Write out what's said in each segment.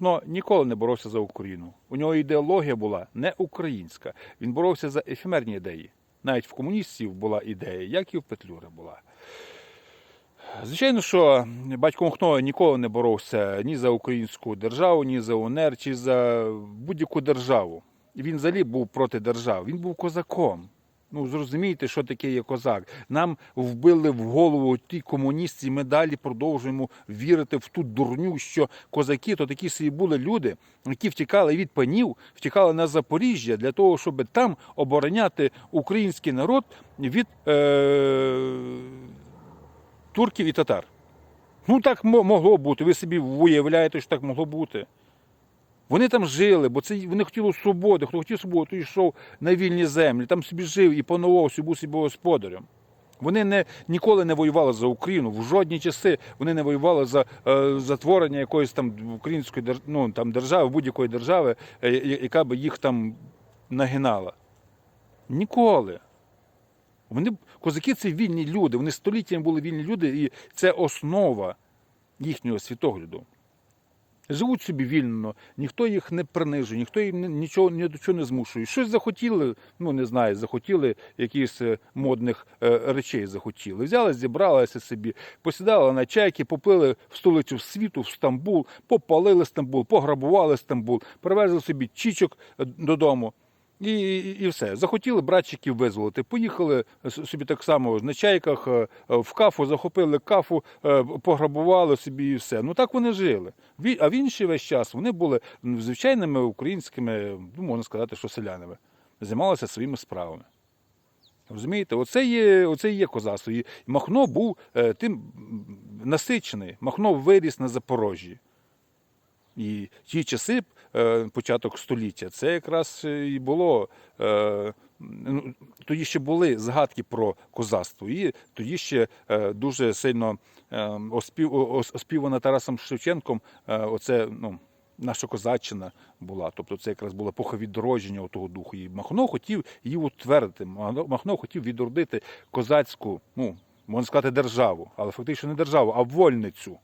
Махно ніколи не боровся за Україну. У нього ідеологія була не українська. Він боровся за ефемерні ідеї. Навіть в комуністів була ідея, як і в Петлюри була. Звичайно, що батько Махно ніколи не боровся ні за українську державу, ні за УНР, чи за будь-яку державу. Він взагалі був проти держав. Він був козаком. Ну, зрозумійте, що таке є козак. Нам вбили в голову ті комуністи, і ми далі продовжуємо вірити в ту дурню, що козаки то такі собі були люди, які втікали від панів, втікали на Запоріжжя для того, щоб там обороняти український народ від е- турків і татар. Ну так мо- могло бути. Ви собі уявляєте, що так могло бути. Вони там жили, бо це вони хотіли свободи. Хто хотів свободи, той йшов на вільні землі, там собі жив і панував, був собі господарем. Вони не, ніколи не воювали за Україну. В жодні часи вони не воювали за е, затворення якоїсь там української ну, там, держави, будь-якої держави, е, яка би їх там нагинала. Ніколи. Вони, козаки це вільні люди, вони століттями були вільні люди, і це основа їхнього світогляду. Живуть собі вільно, ніхто їх не принижує, ніхто їм нічого ні до чого не змушує. Щось захотіли, ну не знаю, захотіли якихось е, модних е, речей захотіли. Взяли, зібралися собі, посідали на чайки, поплили в столицю світу, в Стамбул, попалили Стамбул, пограбували Стамбул, привезли собі чічок е, додому. І, і, все. Захотіли братчиків визволити. Поїхали собі так само на чайках е, е, в кафу, захопили кафу, е, пограбували собі і все. Ну так вони жили. А в інший весь час вони були звичайними українськими, ну можна сказати, що селянами, займалися своїми справами. Розумієте, оце є, оце є козацтво. І Махно був тим насичений. Махно виріс на Запорожжі. І ті часи, е, початок століття, це якраз і було. е, ну, Тоді ще були згадки про козацтво, і тоді ще е, дуже сильно оспів, оспівана Тарасом Шевченком. Оце ну, наша козаччина була. Тобто це якраз була епоха відродження того духу. І Махно хотів її утвердити. Махно хотів відродити козацьку, ну можна сказати, державу, але фактично не державу, а вольницю.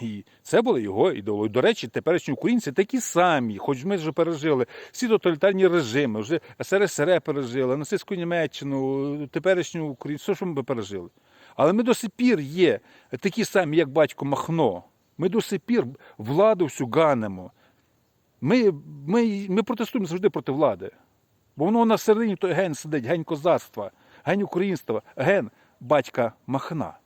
І це була його ідеологія. До речі, теперішні українці такі самі, хоч ми вже пережили всі тоталітарні режими, вже СРСР пережили, нацистську Німеччину, теперішню Україну, все, що ми пережили. Але ми до сих пір є такі самі, як батько Махно. Ми до сих пір владу всю ганемо. Ми, ми, ми протестуємо завжди проти влади. Бо воно на середині той ген сидить, ген козацтва, ген українства, ген батька Махна.